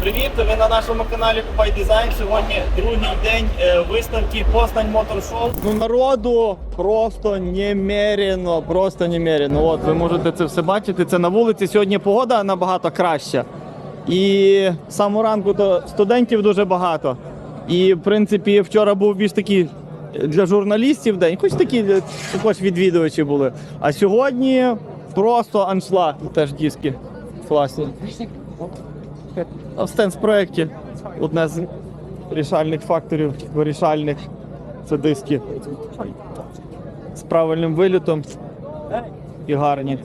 Привіт! Ви на нашому каналі Купай Дизайн. Сьогодні другий день е, виставки Постань Мотор Шоу. Ну народу просто немерено, просто немерено. От ви можете це все бачити. Це на вулиці. Сьогодні погода набагато краща. І самого ранку то студентів дуже багато. І в принципі вчора був більш такий для журналістів день, хоч такі також відвідувачі були. А сьогодні просто аншлаг. Теж диски класні. В стенс проєкті одне з рішальних факторів вирішальних це диски з правильним вилітом і гарні.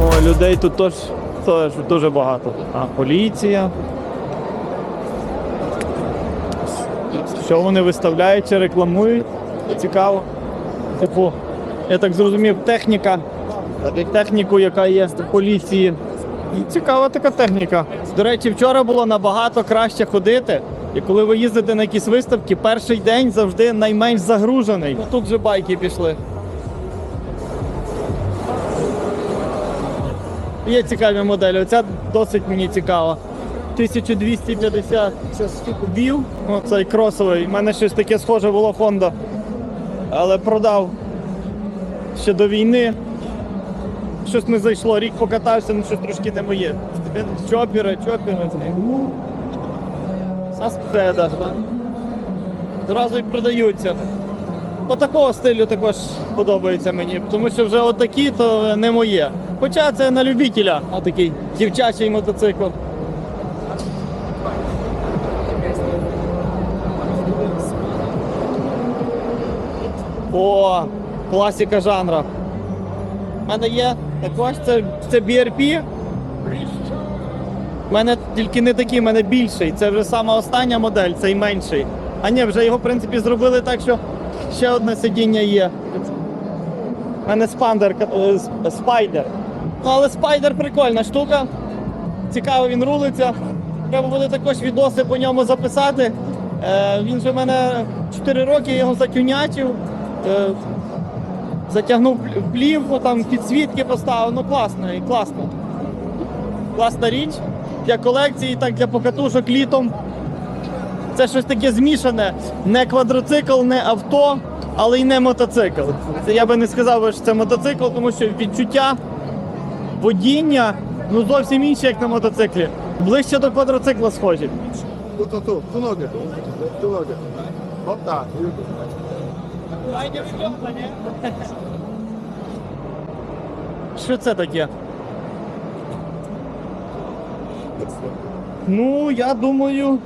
О, людей тут теж, теж дуже багато. А поліція. Що вони виставляють чи рекламують? Цікаво. Типу, я так зрозумів, техніка. Техніку, яка є в поліції. Цікава така техніка. До речі, вчора було набагато краще ходити. І коли ви їздите на якісь виставки, перший день завжди найменш загружений. Тут же байки пішли. Є цікаві моделі. Оця досить мені цікава. 1250 кубів. Оцей кросовий. У мене щось таке схоже було Honda. Але продав ще до війни. Щось не зайшло, рік покатався, ну щось трошки не моє. Чопіри, чопіри. Саспеда. Зразу і продаються. По такого стилю також подобається мені, тому що вже отакі то не моє. Хоча це на любителя, отакий дівчачий мотоцикл. О, класика жанра. У мене є також це, це BRP. У мене тільки не такий, у мене більший. Це вже сама остання модель, цей менший. А ні, вже його, в принципі, зробили так, що ще одне сидіння є. У мене спандер, е, спайдер. Ну, але спайдер прикольна штука. Цікаво, він рулиться. Треба буде також відоси по ньому записати. Е, він же в мене 4 роки, я його затюнячив. Е, затягнув плівку, там підсвітки поставив. Ну класно, класно. Класна річ. Для колекції, так для покатушок літом. Це щось таке змішане. Не квадроцикл, не авто, але й не мотоцикл. Це я би не сказав, що це мотоцикл, тому що відчуття водіння ну зовсім інше, як на мотоциклі. Ближче до квадроцикла схожі. Tu, tu, tu, tu nogę. Tu nogę. O tak. Що це таке? Ну, я думаю,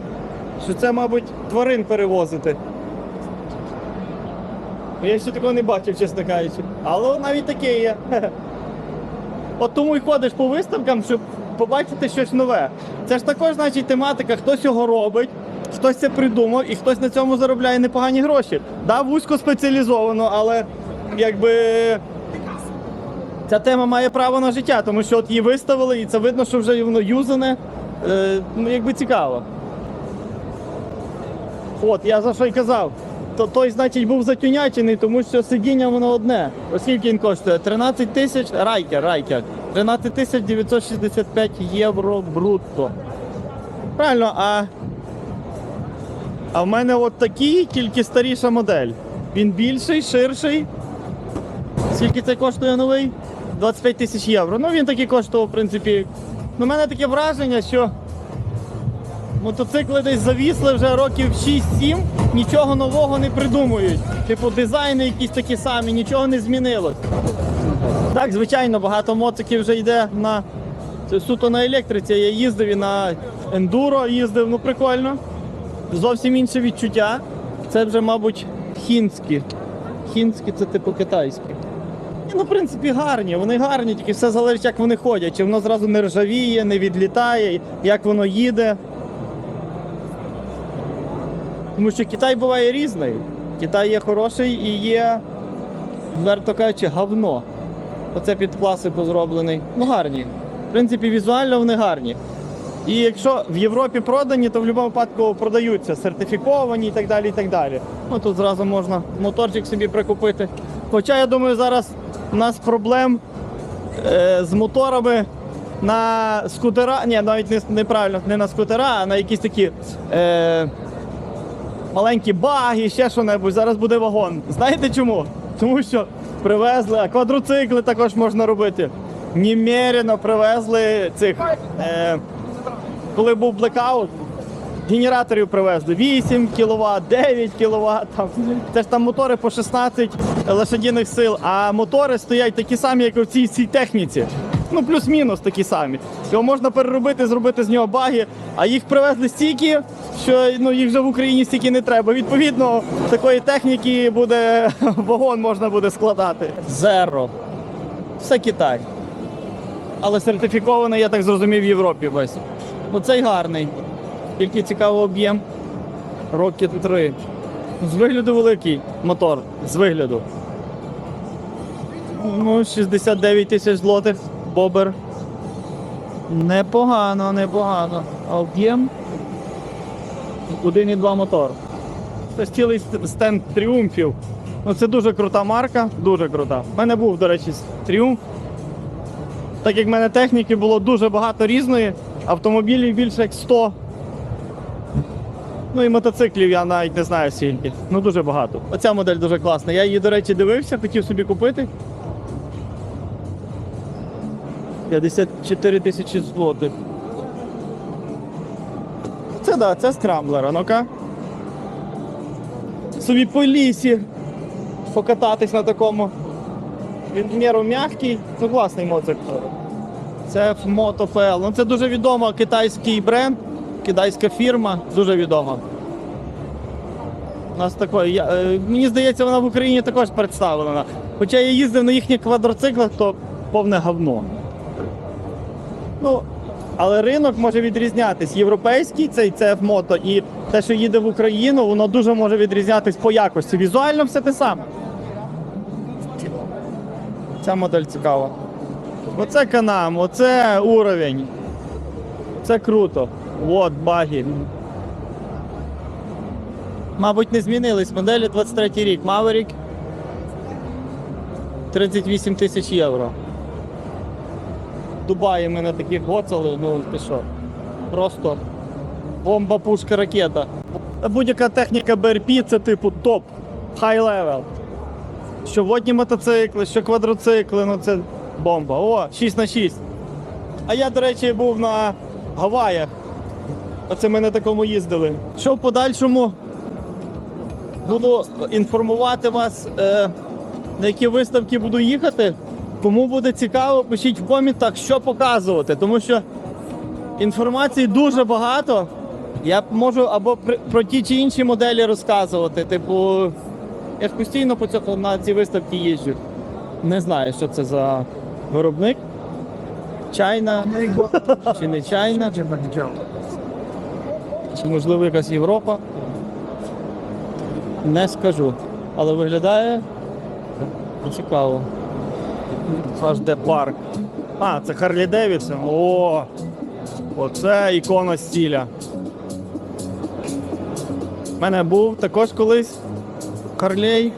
що це, мабуть, тварин перевозити. Я ще такого не бачив, чесно кажучи. Але навіть таке є. От тому й ходиш по виставкам, щоб побачити щось нове. Це ж також, значить, тематика, хтось його робить, хтось це придумав і хтось на цьому заробляє непогані гроші. Да, вузько спеціалізовано, але якби ця тема має право на життя, тому що от її виставили, і це видно, що вже воно юзане. Е, ну, якби цікаво. От, я за що й казав. То той, значить, був затюнячений, тому що сидіння воно одне. Оскільки він коштує? 13 тисяч райкер, райкер. 13 тисяч 965 євро брутто. Правильно, а. А в мене от такий, тільки старіша модель. Він більший, ширший. Скільки це коштує новий? 25 тисяч євро. Ну він такий коштував, в принципі. Ну, в мене таке враження, що мотоцикли десь завісли вже років 6-7, нічого нового не придумують. Типу, дизайни якісь такі самі, нічого не змінилось. Так, звичайно, багато моциків вже йде на суто на електриці. Я їздив і на ендуро їздив, ну прикольно. Зовсім інше відчуття. Це вже, мабуть, хінські. Хінські це типу китайські. Ні, Ну, в принципі, гарні, вони гарні, тільки все залежить, як вони ходять. Чи воно зразу не ржавіє, не відлітає, як воно їде. Тому що Китай буває різний. Китай є хороший і є, відверто кажучи, говно. Оце під класику зроблений. Ну, гарні. В принципі, візуально вони гарні. І якщо в Європі продані, то в будь-якому випадку продаються сертифіковані і так далі. і так далі. Ну тут зразу можна моторчик собі прикупити. Хоча я думаю, зараз у нас проблем е, з моторами на скутера, ні, навіть не, неправильно, не на скутера, а на якісь такі е, маленькі баги, ще що-небудь. Зараз буде вагон. Знаєте чому? Тому що привезли, а квадроцикли також можна робити. Німерено привезли цих. Е, коли був блекаут, генераторів привезли 8 кВт, 9 кВт. Це ж там мотори по 16 лошадиних сил, а мотори стоять такі самі, як у цій цій техніці. Ну, плюс-мінус такі самі. Його можна переробити, зробити з нього баги, а їх привезли стільки, що ну, їх вже в Україні стільки не треба. Відповідно, такої техніки буде вагон можна буде складати. Зеро. Все Китай. Але сертифікований, я так зрозумів, в Європі весь. Оцей гарний. Тільки цікавий об'єм. Rocket 3. З вигляду великий мотор. З вигляду. Ну, 69 тисяч злотих. Бобер. Непогано, непогано. А об'єм. 1,2 мотор. Це цілий стенд тріумфів. Ну, це дуже крута марка, дуже крута. У мене був, до речі, тріумф. Так як в мене техніки було дуже багато різної, автомобілів більше як 100. Ну і мотоциклів я навіть не знаю скільки. Ну дуже багато. Оця модель дуже класна. Я її, до речі, дивився, хотів собі купити. 54 тисячі злотих. Це да, це скрамблер, ну-ка. Собі по лісі покататись на такому. Він міру м'який, ну класний мотоцикл. Це MotoPL. Ну це дуже відомо китайський бренд, китайська фірма, дуже відома. У нас такої, я, е, мені здається, вона в Україні також представлена. Хоча я їздив на їхніх квадроциклах, то повне говно. Ну, але ринок може відрізнятись. Європейський цей CF Moto і те, що їде в Україну, воно дуже може відрізнятись по якості. Візуально все те саме. Ця модель цікава. Оце канам, оце уровень. Це круто. От баги. Мабуть, не змінились моделі 23 рік. Maverick 38 тисяч євро. В Дубаї ми на таких гоцали, ну ти що? Просто бомба, пушка, ракета. Будь-яка техніка BRP це типу топ, high level. Що водні мотоцикли, що квадроцикли, ну це бомба. О, 6 на 6. А я, до речі, був на Гаваях. Оце ми на такому їздили. Що в подальшому буду інформувати вас, е, на які виставки буду їхати. Кому буде цікаво, пишіть в коментах, що показувати, тому що інформації дуже багато. Я можу або про ті чи інші моделі розказувати. Типу, я ж постійно по цьому на ці виставки їжджу. Не знаю, що це за виробник. Чайна чи не чайна, чи можливо якась Європа. Не скажу. Але виглядає цікаво. Де парк. А, це Харлі Девідсон. О! Оце ікона стіля. У мене був також колись Харлей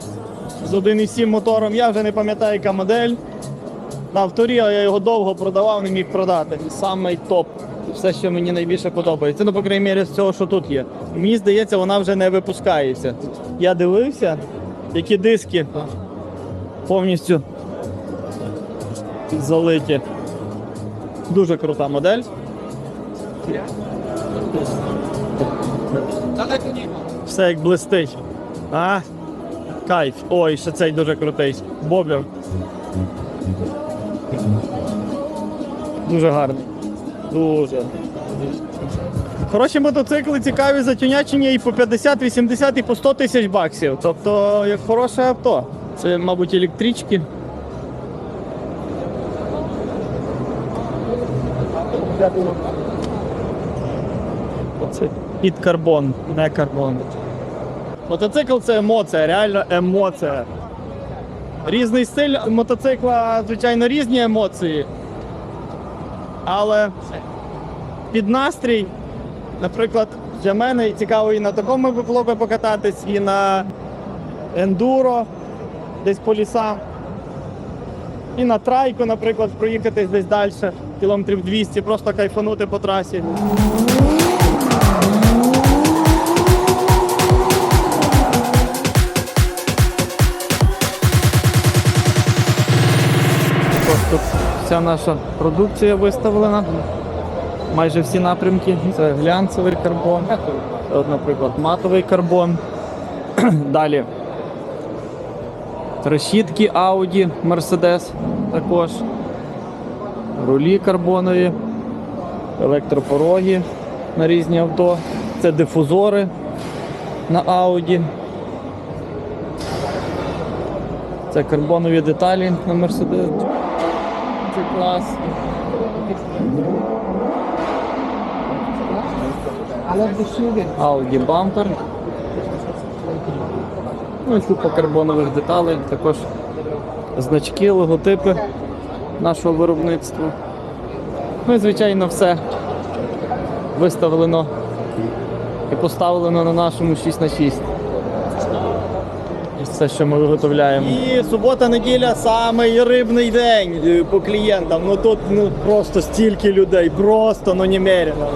з 1,7 мотором. Я вже не пам'ятаю, яка модель. На авторі а я його довго продавав, не міг продати. Самий топ. Все, що мені найбільше подобається. Ну, по крайній мірі, з цього, що тут є. Мені здається, вона вже не випускається. Я дивився, які диски повністю залиті. Дуже крута модель. Все як блистить. А? Кайф. Ой, ще цей дуже крутий. Боблер. Дуже гарний. Дуже. Хороші мотоцикли цікаві затюнячення і по 50, 80, і по 100 тисяч баксів. Тобто, як хороше авто. Це, мабуть, електрички. Це під карбон, не карбон. Мотоцикл це емоція, реально емоція. Різний стиль мотоцикла, звичайно, різні емоції. Але під настрій. Наприклад, для мене цікаво і на такому виплопі покататись, і на ендуро, десь по лісам. І на трайку, наприклад, проїхатись десь далі, кілометрів 200, просто кайфанути по трасі. Вся наша продукція виставлена. Майже всі напрямки. Це глянцевий карбон, от, наприклад, матовий карбон. Далі. Решітки Audi, Mercedes також. Рулі карбонові, електропороги на різні авто. Це дифузори на Audi. Це карбонові деталі на Mercedes. Це клас. Audi бампер. Ну і купа карбонових деталей, також значки, логотипи нашого виробництва. Ну і звичайно все виставлено і поставлено на нашому 6 на 6 все, що ми виготовляємо. І субота-неділя самий рибний день е, по клієнтам. Ну тут ну просто стільки людей, просто ну немерено.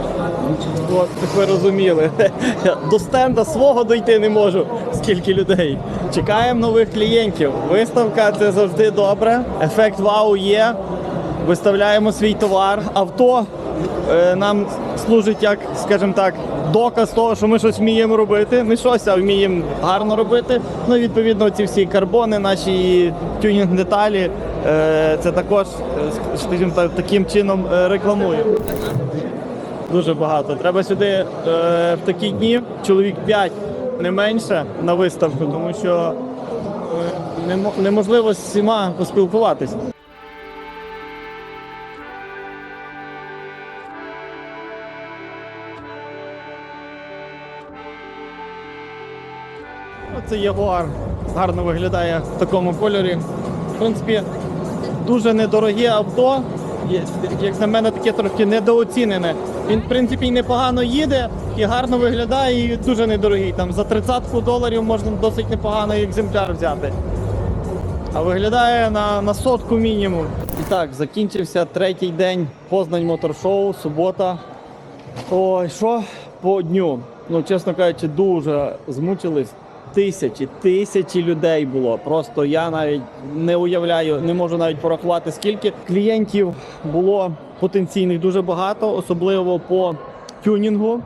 От, ви розуміли. До стенда свого дойти не можу. Скільки людей. Чекаємо нових клієнтів. Виставка це завжди добре. Ефект вау є. Виставляємо свій товар. Авто нам служить як, скажімо так, доказ того, що ми щось вміємо робити. Не щось, а вміємо гарно робити. Ну відповідно ці всі карбони, наші тюнінг деталі. е, Це також, е, скажімо так, таким чином е, рекламуємо. Дуже багато. Треба сюди е, в такі дні чоловік 5, не менше на виставку, тому що е, неможливо з всіма поспілкуватися. Це Ягуар. Гарно виглядає в такому кольорі. В принципі, дуже недороге авто. Як на мене, таке трохи недооцінене. Він, в принципі, непогано їде, і гарно виглядає, і дуже недорогий. Там за 30 доларів можна досить непоганий екземпляр взяти. А виглядає на, на сотку мінімум. І так, закінчився третій день Познань моторшоу, субота. Ой, що по дню? Ну, чесно кажучи, дуже змучились. Тисячі, тисячі людей було. Просто я навіть не уявляю, не можу навіть порахувати, скільки клієнтів було потенційних дуже багато, особливо по тюнінгу,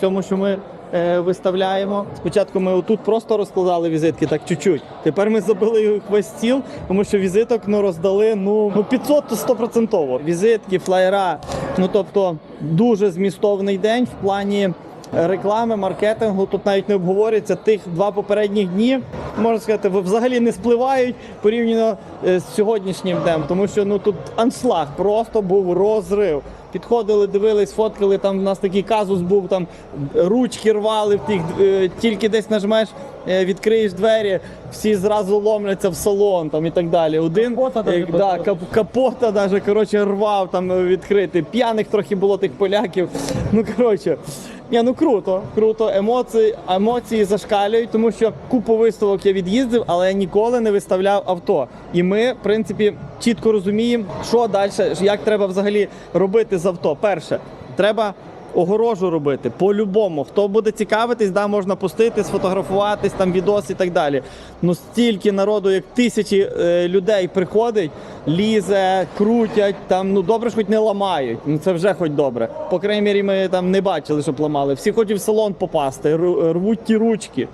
цьому, що ми е, виставляємо. Спочатку ми отут просто розкладали візитки, так чуть-чуть. Тепер ми забили їх весь стіл, тому що візиток ну, роздали ну, ну 500 то 100%. Візитки, флаєра. Ну тобто дуже змістовний день в плані. Реклами, маркетингу тут навіть не обговорюється. Тих два попередніх дні можна сказати, взагалі не спливають порівняно е, з сьогоднішнім днем, тому що ну тут аншлаг просто був розрив. Підходили, дивились, фоткали. Там в нас такий казус був, там ручки рвали в тих, е, тільки десь нажмеш, е, відкриєш двері, всі зразу ломляться в салон там і так далі. Один е, да, кап, капота даже, коротше, рвав там відкрити. П'яних трохи було тих поляків. Ну коротше. Ні, ну круто, круто. Емоції, емоції зашкалюють, тому що купу виставок я від'їздив, але я ніколи не виставляв авто. І ми, в принципі, чітко розуміємо, що далі, як треба взагалі робити з авто. Перше, треба огорожу робити по-любому. Хто буде цікавитись, да, можна пустити, сфотографуватись, там відос і так далі. Ну стільки народу, як тисячі е, людей приходить, лізе, крутять, там ну добре, ж хоч не ламають. Ну це вже хоч добре. По крайній мірі, ми там не бачили, щоб ламали. Всі хочуть в салон попасти, рвуть ті ручки.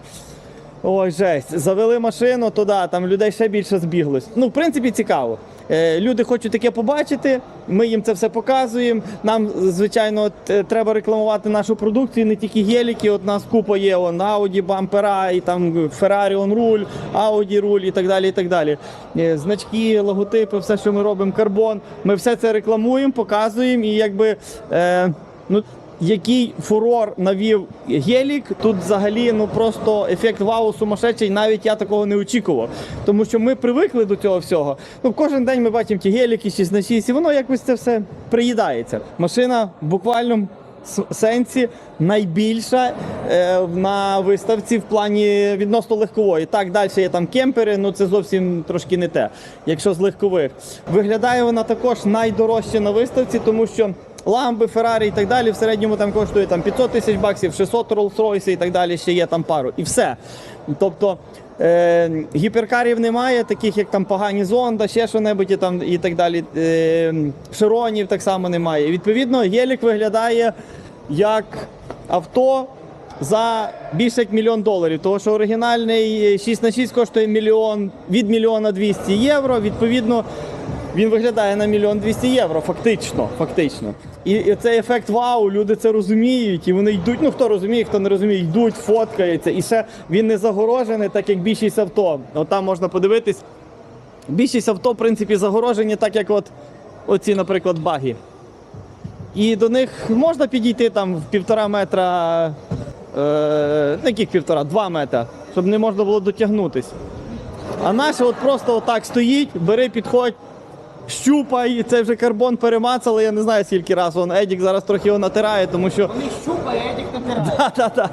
Ой, жесть. Завели машину туди, там людей ще більше збіглось. Ну, в принципі, цікаво. Е, люди хочуть таке побачити, ми їм це все показуємо. Нам, звичайно, т- треба рекламувати нашу продукцію, не тільки геліки. От нас купа є он, Audi бампера, і там Ferrari он руль, Audi руль і так далі. і так далі. Е, Значки, логотипи, все, що ми робимо, карбон. Ми все це рекламуємо, показуємо і якби. Е, ну, який фурор навів гелік, тут взагалі ну просто ефект вау сумасшедший, навіть я такого не очікував. Тому що ми привикли до цього всього. Ну, кожен день ми бачимо ті геліки 6 на 6 і воно якось це все приїдається. Машина в буквальному сенсі найбільша е, на виставці в плані відносно легкової. Так, далі є там кемпери, ну це зовсім трошки не те, якщо з легкових. Виглядає вона також найдорожче на виставці, тому що ламби, Феррарі і так далі в середньому там коштує там 500 тисяч баксів, 600 Rolls-Royce і так далі, ще є там пару. І все. Тобто е, гіперкарів немає, таких як там погані зонда, ще що-небудь і, там, і так далі. Е, широнів так само немає. Відповідно, гелік виглядає як авто за більше як мільйон доларів. Тому що оригінальний 6 на 6 коштує мільйон від мільйона 200 євро. Відповідно, він виглядає на мільйон 200 євро, фактично. фактично. І, і цей ефект вау, люди це розуміють, і вони йдуть. Ну хто розуміє, хто не розуміє, йдуть, фоткаються. І ще він не загорожений, так як більшість авто. От там можна подивитись. Більшість авто, в принципі, загорожені, так як от оці, наприклад, баги. І до них можна підійти там в півтора метра, е, не яких півтора, два метра, щоб не можна було дотягнутись. А наше от просто отак стоїть, бери, підходь, щупай, і це вже карбон перемацали, я не знаю скільки разів. Вон Едік зараз трохи його натирає, тому що. Вони щупає, Едік натирає.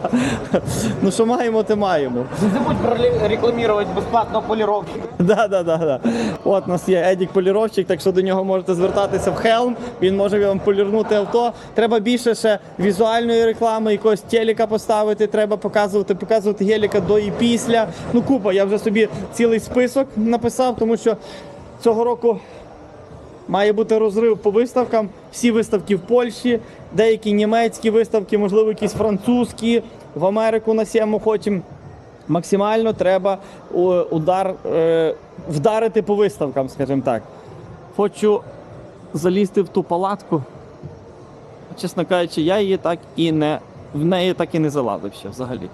Ну що маємо, те маємо. Не забудь проле- рекламувати безплатно поліровки. Да, да, да, да. От у нас є Едік поліровщик, так що до нього можете звертатися в Хелм. Він може вам полірнути авто. Треба більше ще візуальної реклами, якогось телека поставити. Треба показувати, показувати геліка до і після. Ну, купа. Я вже собі цілий список написав, тому що цього року. Має бути розрив по виставкам. Всі виставки в Польщі, деякі німецькі виставки, можливо, якісь французькі. В Америку на сьому хочемо. Максимально треба удар, е, вдарити по виставкам, скажімо так. Хочу залізти в ту палатку. Чесно кажучи, я її так і не. В неї так і не залазив взагалі.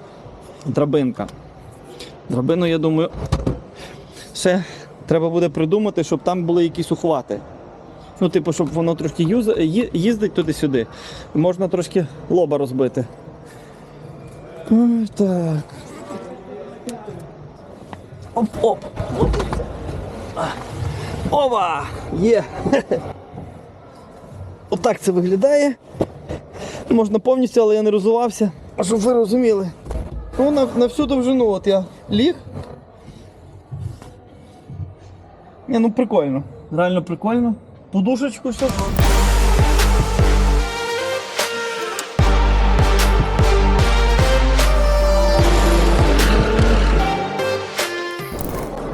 Драбинка. Драбину, я думаю, ще треба буде придумати, щоб там були якісь ухвати. Ну, типу, щоб воно трошки юз... їздить туди-сюди. Можна трошки лоба розбити. Так. Оп-оп. Ова! Є! Отак це виглядає. Можна повністю, але я не розувався. А щоб ви розуміли. Ну, на, на всю довжину от я ліг. Ні, ну прикольно. Реально прикольно. Подушечку все.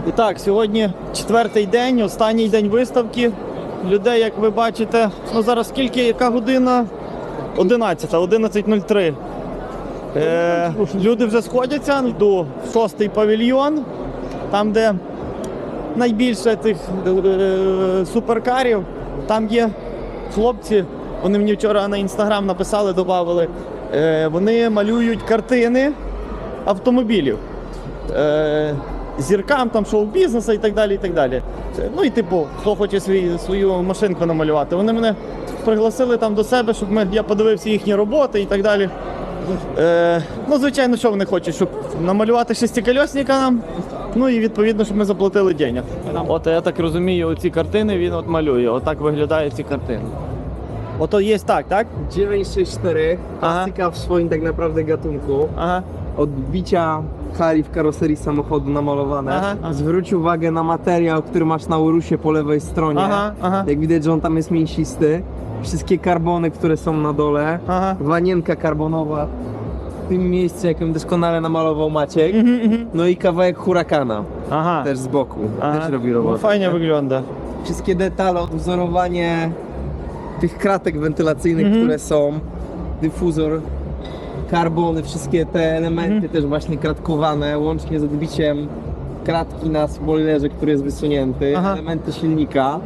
І так, сьогодні четвертий день, останній день виставки. Людей, як ви бачите, ну зараз скільки, яка година? 11, 11.03. Е, люди вже сходяться, йду в шостий павільйон, там, де найбільше тих е, суперкарів. Там є хлопці, вони мені вчора на інстаграм написали, додали. Е, вони малюють картини автомобілів. Е, зіркам там шоу-бізнесу і так далі. і так далі. Ну і типу, хто хоче свій, свою машинку намалювати. Вони мене пригласили там до себе, щоб ми, я подивився їхні роботи і так далі. Е, ну, звичайно, що вони хочуть, щоб намалювати шестикольосника нам. Ну і відповідно, щоб ми заплатили денег. От я так розумію, оці картини він от малює. Отак wygludają ці картини. Ото є tak, tak? 964, klasyka w swoim tak naprawdę gatunku. Ага. Odbicia kali w karoserii samochodu namalowane. Aha, aha. Zwróć uwagę na materiał, który masz na urusie po lewej stronie. Aha, aha. Jak widać, że on tam jest mięsisty. Wszystkie karbony, które są na dole. Ага. Wanienka karbonowa w tym miejscu, jakim doskonale namalował Maciek. Mhm, mhm. No i kawałek hurakana. Aha. Też z boku. Aha. Też robi robotę. No fajnie wygląda. Wszystkie detale, odwzorowanie tych kratek wentylacyjnych, mhm. które są, dyfuzor, karbony, wszystkie te elementy też właśnie kratkowane, łącznie z odbiciem kratki na spoilerze, który jest wysunięty, Aha. elementy silnika,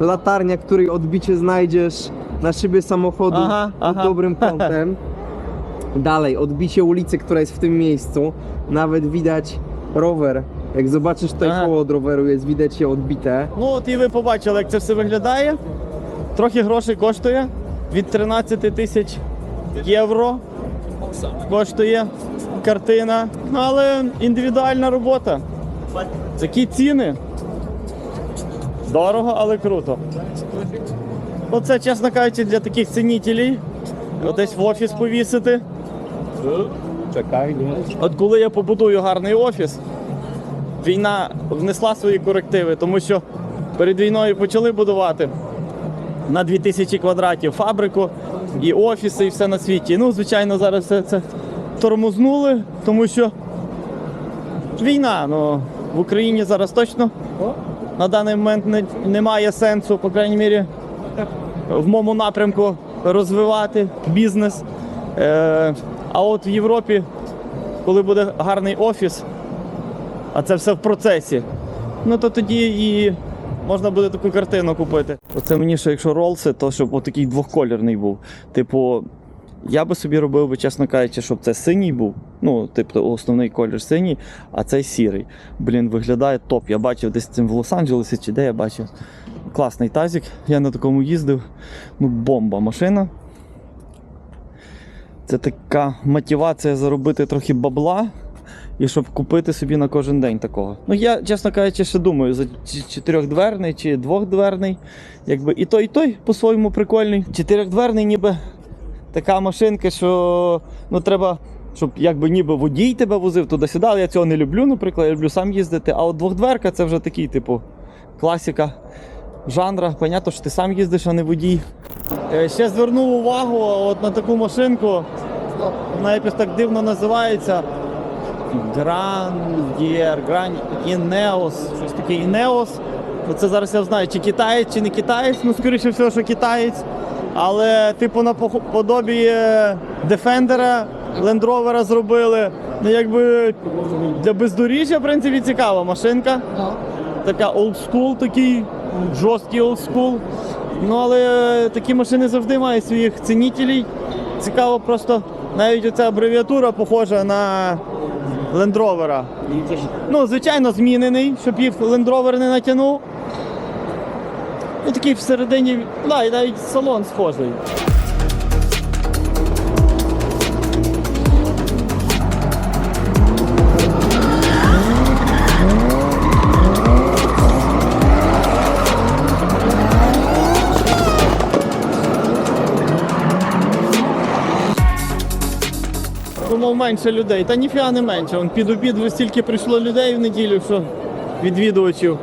latarnia, której odbicie znajdziesz na szybie samochodu Aha, pod aha. dobrym kątem. Dalej, odbicie ulicy, która jest w tym miejscu, nawet widać rower. Jak zobaczysz tutaj Aha. koło od roweru, jest widać je odbite. Ну, от і ви побачили, як це все виглядає. Трохи грошей коштує від 13 тисяч євро коштує картина. Але індивідуальна робота. Такі ціни. Дорого, але круто. Оце, чесно кажучи, для таких цінітелів. Десь в офіс повісити. Czekaj, nie? От коли я побудую гарний офіс, війна внесла свої корективи, тому що перед війною почали будувати на 2000 квадратів фабрику і офіси, і все на світі. Ну, звичайно, зараз все це тормознули, тому що війна. Ну, в Україні зараз точно на даний момент не, немає сенсу, по крайній мірі, в моєму напрямку розвивати бізнес. Е, а от в Європі коли буде гарний офіс, а це все в процесі, ну то тоді і можна буде таку картину купити. Оце мені ще, якщо ролси, то щоб отакий двохколірний був. Типу, я би собі робив би, чесно кажучи, щоб це синій був. Ну, типу, основний колір синій, а цей сірий. Блін, виглядає топ. Я бачив десь цим в Лос-Анджелесі чи де я бачив. Класний тазик. Я на такому їздив. Ну, бомба машина. Це така мотивація заробити трохи бабла і щоб купити собі на кожен день такого. Ну я, чесно кажучи, ще думаю, за чотирьохдверний чи двохдверний. Якби і той, і той по-своєму прикольний. Чотирьохдверний ніби така машинка, що ну треба. Щоб якби ніби водій тебе возив туди-сюди, але я цього не люблю, наприклад, я люблю сам їздити. А от двохдверка це вже такий, типу, класика жанра. Понятно, що ти сам їздиш, а не водій. Е, Ще звернув увагу от на таку машинку. Вона якось так дивно називається. Грандієр, Гран Інеос. Щось таке Інеос. Це зараз я знаю, чи китаєць, чи не китаєць, ну скоріше всього, що китаєць. Але, типу, на подобі е, Defender, Land зробили. Ну, якби для бездоріжжя, в принципі, цікава машинка. Така олдскул, такий жорсткий олдскул. Ну, але такі машини завжди мають своїх цінітелів. Цікаво просто навіть оця абревіатура похожа на Rover. Ну, звичайно, змінений, щоб їх Rover не натягнув. Ну, такий всередині, да, і навіть салон схожий. Менше людей. Та ніфіга не менше. Вон під обід вже стільки прийшло людей в неділю, що відвідувачів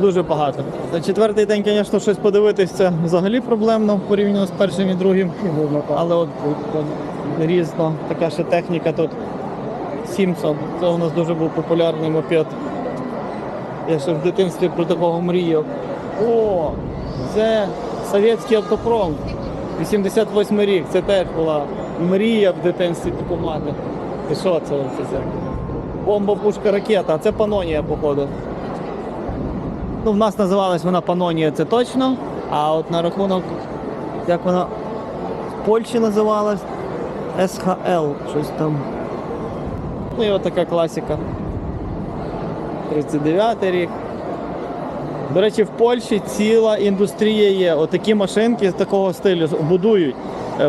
дуже багато. За четвертий день, звісно, щось подивитись це взагалі проблемно порівняно з першим і другим. Але от різно, така ще техніка тут. Сімсон. Це у нас дуже був популярний мопед. Я ще в дитинстві про такого мріяв. О, це совєтський автопром. 88 рік. Це теж була мрія в дитинстві таку мати. І що це? це? Бомба, пушка, ракета, а це Панонія, походу. Ну, в нас називалась вона Панонія, це точно. А от на рахунок, як вона в Польщі називалась, СХЛ, щось там. Ну і от така класика. 39 й рік. До речі, в Польщі ціла індустрія є. Отакі машинки з такого стилю будують.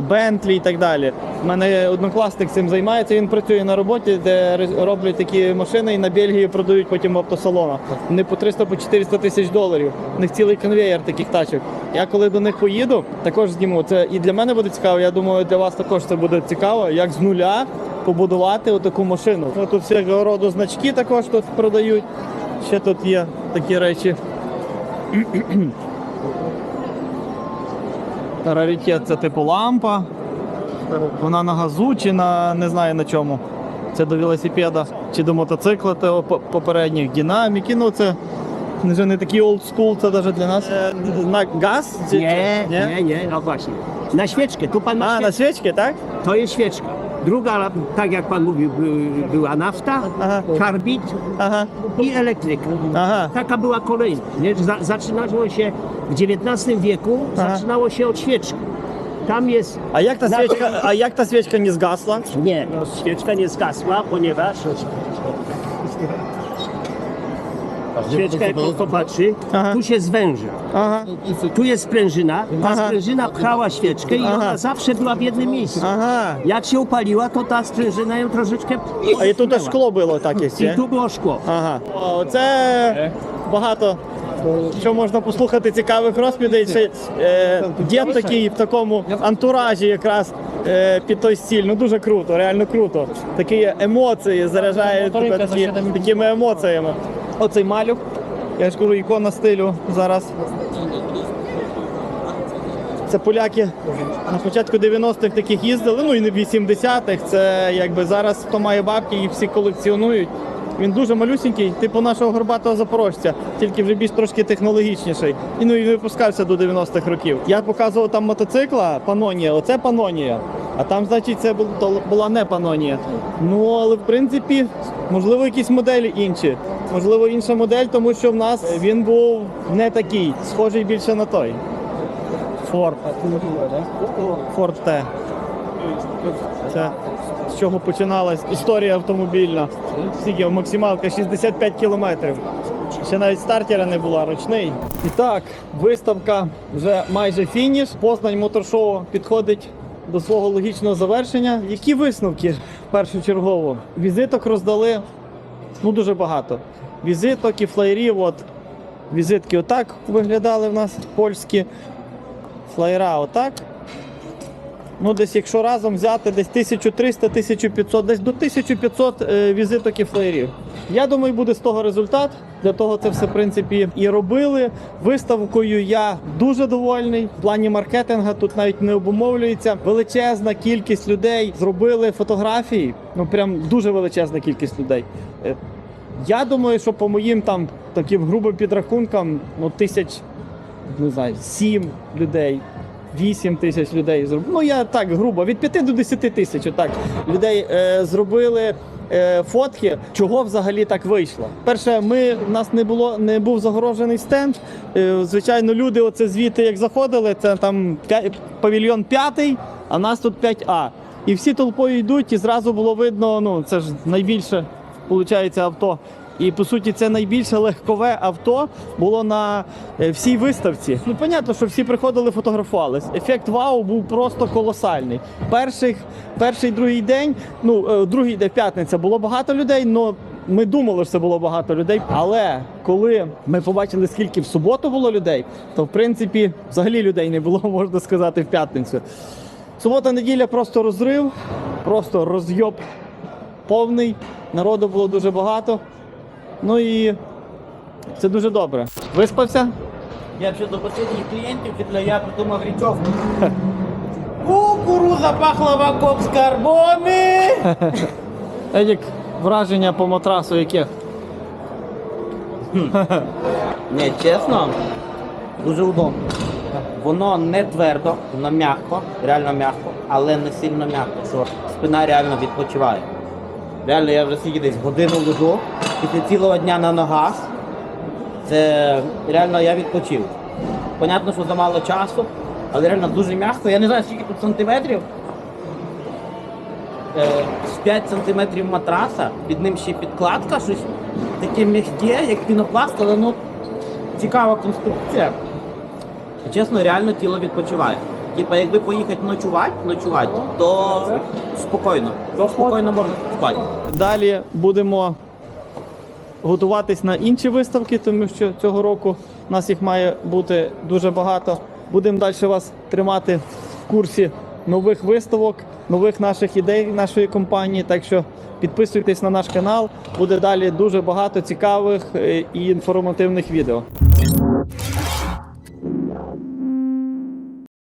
Бентлі і так далі. У мене однокласник цим займається, він працює на роботі, де роблять такі машини і на Бельгії продають потім в автосалонах. Вони по 300 по 400 тисяч доларів. У них цілий конвейер таких тачок. Я коли до них поїду, також зніму. Це і для мене буде цікаво. Я думаю, для вас також це буде цікаво, як з нуля побудувати отаку машину. Ну, Тут всякого роду значки також тут продають. Ще тут є такі речі. Раритет це типу лампа. Вона на газу чи на не знаю на чому. Це до велосипеда чи до мотоцикла того попередніх динаміки. Ну це вже не такий олдскул, це навіть для нас. Е, На газ? Ні, ні, ні, właśnie. Na świeczkę, tu pan ma A, na świeczkę. tak? To jest świeczka. Druga, tak jak pan mówił, była nafta, Aha. Aha, i elektryka. aha, Taka była kolejność. Nie? Zaczynało się w XIX wieku, Aha. zaczynało się od świeczki. Tam jest A jak ta świeczka, a jak ta świeczka nie zgasła? Nie, no, świeczka nie zgasła, ponieważ Świeczka jak to patrzy, Aha. tu się zwęża. Ага, Tu jest sprężyna, ta Aha. sprężyna pchała świeczkę i Aha. ona zawsze była w jednym miejscu. ага. Jak się upaliła, to ta sprężyna ją troszeczkę А і тут аж шкло було так, I якщо. tu było szkło. Ага. О, Це багато. Що можна послухати цікавих розповідей. Це е, дід такий в такому антуражі якраз е, під той стіль. Ну дуже круто, реально круто. Такі емоції заряджає тебе такі, такими емоціями. Оцей малюк. Я ж кажу, ікона стилю зараз. Це поляки на початку 90-х таких їздили, ну і не в 80-х. Це якби зараз хто має бабки, їх всі колекціонують. Він дуже малюсенький, типу нашого горбатого запорожця, тільки вже більш трошки технологічніший. І ну і випускався до 90-х років. Я показував там мотоцикла Панонія, оце Панонія. А там, значить, це бу- була не Панонія. Ну але в принципі, можливо, якісь моделі інші. Можливо, інша модель, тому що в нас він був не такий, схожий більше на той. Форд. Форд Т. Це з чого починалась історія автомобільна. Скільки максималка 65 кілометрів. Ще навіть стартера не була ручний. І так, виставка вже майже фініш. Познань моторшоу підходить до свого логічного завершення. Які висновки першочергово? Візиток роздали ну дуже багато. Візиток і флаєрів. От візитки отак виглядали в нас польські. Флаєра отак. Ну, десь, якщо разом взяти десь 1300-1500, десь до 1500 е, візиток і флеєрів. Я думаю, буде з того результат. Для того це все, в принципі, і робили. Виставкою я дуже довольний. В плані маркетинга тут навіть не обумовлюється. Величезна кількість людей зробили фотографії. Ну, прям дуже величезна кількість людей. Е, Я думаю, що по моїм там таким грубим підрахункам, ну, тисяч не знаю, 7 людей, 8 тисяч людей зробили. Ну я так грубо, від 5 до 10 тисяч отак людей е, зробили. е, Фотки, чого взагалі так вийшло. Перше, ми у нас не було, не був загорожений стенд. Е, Звичайно, люди, оце звідти як заходили, це там п'я- павільйон п'ятий, а нас тут 5А. І всі толпою йдуть, і зразу було видно, ну це ж найбільше виходить авто. І по суті, це найбільше легкове авто було на е, всій виставці. Ну, понятно, що всі приходили, фотографувались. Ефект вау був просто колосальний. Перших, перший другий день, ну е, другий день п'ятниця було багато людей, але ми думали, що це було багато людей. Але коли ми побачили, скільки в суботу було людей, то в принципі взагалі людей не було, можна сказати, в п'ятницю. Субота, неділя просто розрив, просто розйоб повний. Народу було дуже багато. Ну і це дуже добре. Виспався? Я ще до останніх клієнтів петля, я придумав річовку. Кукуруза пахлава кок з карбони. Едік, враження по матрасу яких? Ні, чесно, дуже удобно. Воно не твердо, воно м'яко, реально м'яко, але не сильно м'яко, що спина реально відпочиває. Реально, я вже скільки десь годину лежу, після цілого дня на ногах. Це реально я відпочив. Понятно, що замало часу, але реально дуже м'яко. Я не знаю, скільки тут сантиметрів. Е, 5 сантиметрів матраса, під ним ще підкладка, щось таке м'яке, як пінопласт, але ну цікава конструкція. Чесно, реально тіло відпочиває. Типа, якби поїхати ночувати, ночувати, то спокійно. То спокійно можна спати. Далі будемо готуватись на інші виставки, тому що цього року у нас їх має бути дуже багато. Будемо далі вас тримати в курсі нових виставок, нових наших ідей нашої компанії. Так що підписуйтесь на наш канал, буде далі дуже багато цікавих е, і інформативних відео.